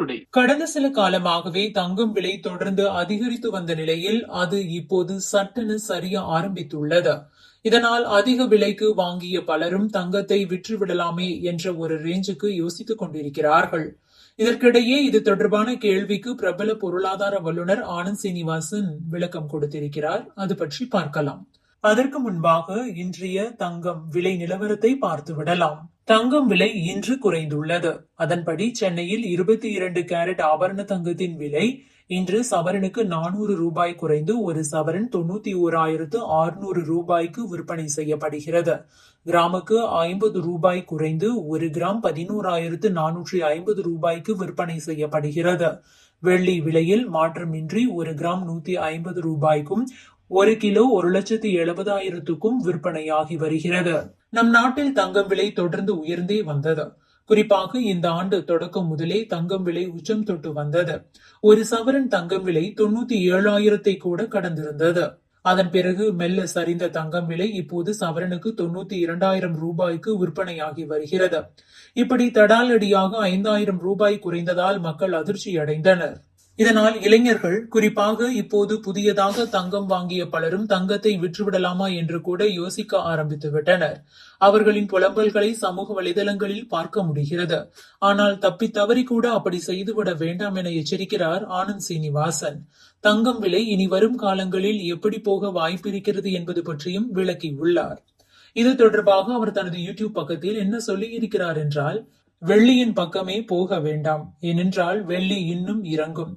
Today கடந்த சில காலமாகவே தங்கம் விலை தொடர்ந்து அதிகரித்து வந்த நிலையில் அது இப்போது சட்டென சரிய ஆரம்பித்துள்ளது. இதனால் அதிக விலைக்கு வாங்கிய பலரும் தங்கத்தை விற்றுவிடலாமே என்ற ஒரு ரேஞ்சுக்கு யோசித்துக் கொண்டிருக்கிறார்கள். இதற்கிடையே இது தொடர்பான கேள்விக்கு பிரபல பொருளாதார வல்லுநர் ஆனந்த் சீனிவாசன் விளக்கம் கொடுத்திருக்கிறார். அது பற்றி பார்க்கலாம். அதற்கு முன்பாக இன்றைய தங்கம் விலை நிலவரத்தை பார்த்து விடலாம். தங்கம் விலை இன்று குறைந்துள்ளது. அதன்படி சென்னையில் இருபத்தி இரண்டு கேரட் ஆபரண தங்கத்தின் விலை இன்று சவரனுக்கு நானூறு ரூபாய் குறைந்து ஒரு சவரன் தொண்ணூத்தி ஓராயிரத்து ஆறுநூறு ரூபாய்க்கு விற்பனை செய்யப்படுகிறது. கிராமுக்கு ஐம்பது ரூபாய் குறைந்து ஒரு கிராம் பதினோராயிரத்து நானூற்றி ஐம்பது ரூபாய்க்கு விற்பனை செய்யப்படுகிறது. வெள்ளி விலையில் மாற்றமின்றி ஒரு கிராம் நூத்தி ஐம்பது ரூபாய்க்கும் ஒரு கிலோ ஒரு லட்சத்தி எழுபதாயிரத்துக்கும் விற்பனையாகி வருகிறது. நம் நாட்டில் தங்கம் விலை தொடர்ந்து உயர்ந்தே வந்தது. குறிப்பாக இந்த ஆண்டு தொடக்கம் முதலே தங்கம் விலை உச்சம் தொட்டு வந்தது. ஒரு சவரன் தங்கம் விலை தொண்ணூத்தி ஏழாயிரத்தை கூட கடந்திருந்தது. அதன் பிறகு மெல்ல சரிந்த தங்கம் விலை இப்போது சவரனுக்கு தொண்ணூத்தி இரண்டாயிரம் ரூபாய்க்கு விற்பனையாகி வருகிறது. இப்படி தடாலடியாக ஐந்தாயிரம் ரூபாய் குறைந்ததால் மக்கள் அதிர்ச்சி அடைந்தனர் இதனால் இளைஞர்கள் குறிப்பாக இப்போது புதியதாக தங்கம் வாங்கிய பலரும் தங்கத்தை விற்றுவிடலாமா என்று கூட யோசிக்க ஆரம்பித்து விட்டனர். அவர்களின் புலம்பல்களை சமூக வலைதளங்களில் பார்க்க முடிகிறது. ஆனால் தப்பி தவறி கூட அப்படி செய்துவிட வேண்டாம் என எச்சரிக்கிறார் ஆனந்த் சீனிவாசன். தங்கம் விலை இனி வரும் காலங்களில் எப்படி போக வாய்ப்பிருக்கிறது என்பது பற்றியும் விளக்கியுள்ளார். இது தொடர்பாக அவர் தனது யூடியூப் பக்கத்தில் என்ன சொல்லி இருக்கிறார் என்றால் வெள்ளியின் பக்கமே போக வேண்டாம். ஏனென்றால் வெள்ளி இன்னும் இறங்கும்.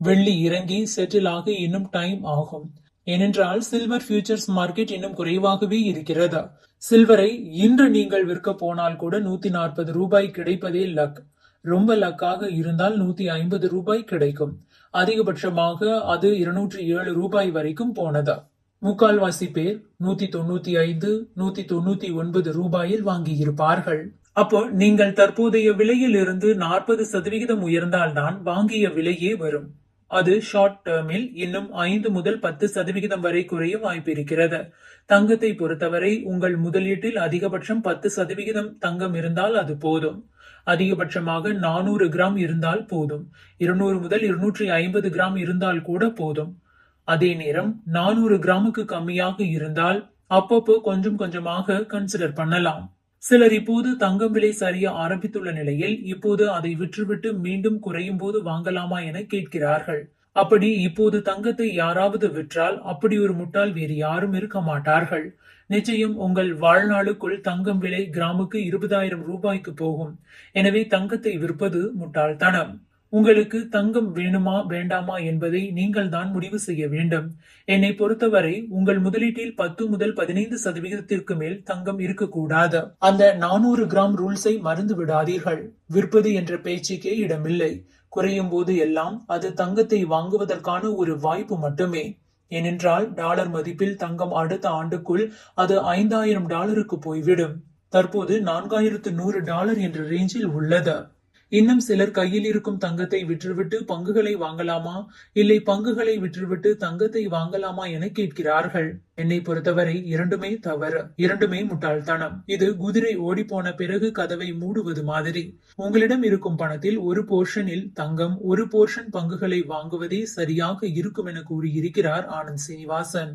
வெள்ளி இறங்கி செட்டில் ஆக இன்னும் டைம் ஆகும். ஏனென்றால் சில்வர் ஃபியூச்சர்ஸ் மார்க்கெட் இன்னும் குறைவாகவே இருக்கிறது. சில்வரை இன்று நீங்கள் விற்க போனால் கூட நூத்தி நாற்பது ரூபாய் கிடைப்பதே லக் ரொம்ப லக்காக இருந்தால் நூத்தி ஐம்பது ரூபாய் கிடைக்கும். அதிகபட்சமாக அது இருநூற்றி ஏழு ரூபாய் வரைக்கும் போனது. முக்கால்வாசி பேர் நூத்தி தொண்ணூத்தி ஐந்து நூத்தி தொண்ணூத்தி ஒன்பது ரூபாயில் வாங்கியிருப்பார்கள். அப்போ நீங்கள் தற்போதைய விலையில் இருந்து நாற்பது சதவிகிதம் உயர்ந்தால்தான் வாங்கிய விலையே வரும். அது ஷார்ட் டேர்மில் இன்னும் ஐந்து முதல் பத்து சதவிகிதம் வரை குறைய வாய்ப்பு இருக்கிறது. தங்கத்தை பொறுத்தவரை உங்கள் முதலீட்டில் அதிகபட்சம் பத்து சதவிகிதம் தங்கம் இருந்தால் அது போதும். அதிகபட்சமாக நானூறு கிராம் இருந்தால் போதும். இருநூறு முதல் இருநூற்றி ஐம்பது கிராம் இருந்தால் கூட போதும். அதே நேரம் நானூறு கிராமுக்கு கம்மியாக இருந்தால் அப்பப்போ கொஞ்சம் கொஞ்சமாக கன்சிடர் பண்ணலாம். சிலர் இப்போது தங்கம் விலை சரிய ஆரம்பித்துள்ள நிலையில் இப்போது அதை விற்றுவிட்டு மீண்டும் குறையும் போது வாங்கலாமா என கேட்கிறார்கள். அப்படி இப்போது தங்கத்தை யாராவது விற்றால் அப்படி ஒரு முட்டாள் வேறு யாரும் இருக்க மாட்டார்கள். நிச்சயம் உங்கள் வாழ்நாளுக்குள் தங்கம் விலை கிராமுக்கு இருபதாயிரம் ரூபாய்க்கு போகும். எனவே தங்கத்தை விற்பது முட்டாள்தனம். உங்களுக்கு தங்கம் வேணுமா வேண்டாமா என்பதை நீங்கள் தான் முடிவு செய்ய வேண்டும். என்னை பொறுத்தவரை உங்கள் முதலீட்டில் பத்து முதல் பதினைந்து சதவிகிதத்திற்கு மேல் தங்கம் இருக்கக்கூடாது. அந்த நானூறு கிராம் ரூல்ஸை மறந்து விடாதீர்கள். விற்பது என்ற பேச்சுக்கே இடமில்லை. குறையும் போது எல்லாம் அது தங்கத்தை வாங்குவதற்கான ஒரு வாய்ப்பு மட்டுமே. ஏனென்றால் டாலர் மதிப்பில் தங்கம் அடுத்த ஆண்டுக்குள் அது ஐந்தாயிரம் டாலருக்கு போய்விடும். தற்போது நான்காயிரத்து நூறு டாலர் என்ற ரேஞ்சில் உள்ளது. இன்னும் சிலர் கையில் இருக்கும் தங்கத்தை விற்றுவிட்டு பங்குகளை வாங்கலாமா? இல்லை பங்குகளை விற்றுவிட்டு தங்கத்தை வாங்கலாமா என கேட்கிறார்கள். என்னை பொறுத்தவரை இரண்டுமே தவறு. இரண்டுமே முட்டாள்தனம். இது குதிரை ஓடி போன பிறகு கதவை மூடுவது மாதிரி. உங்களிடம் இருக்கும் பணத்தில் ஒரு போர்ஷனில் தங்கம் ஒரு போர்ஷன் பங்குகளை வாங்குவதே சரியாக இருக்கும் என கூறியிருக்கிறார் ஆனந்த் சீனிவாசன்.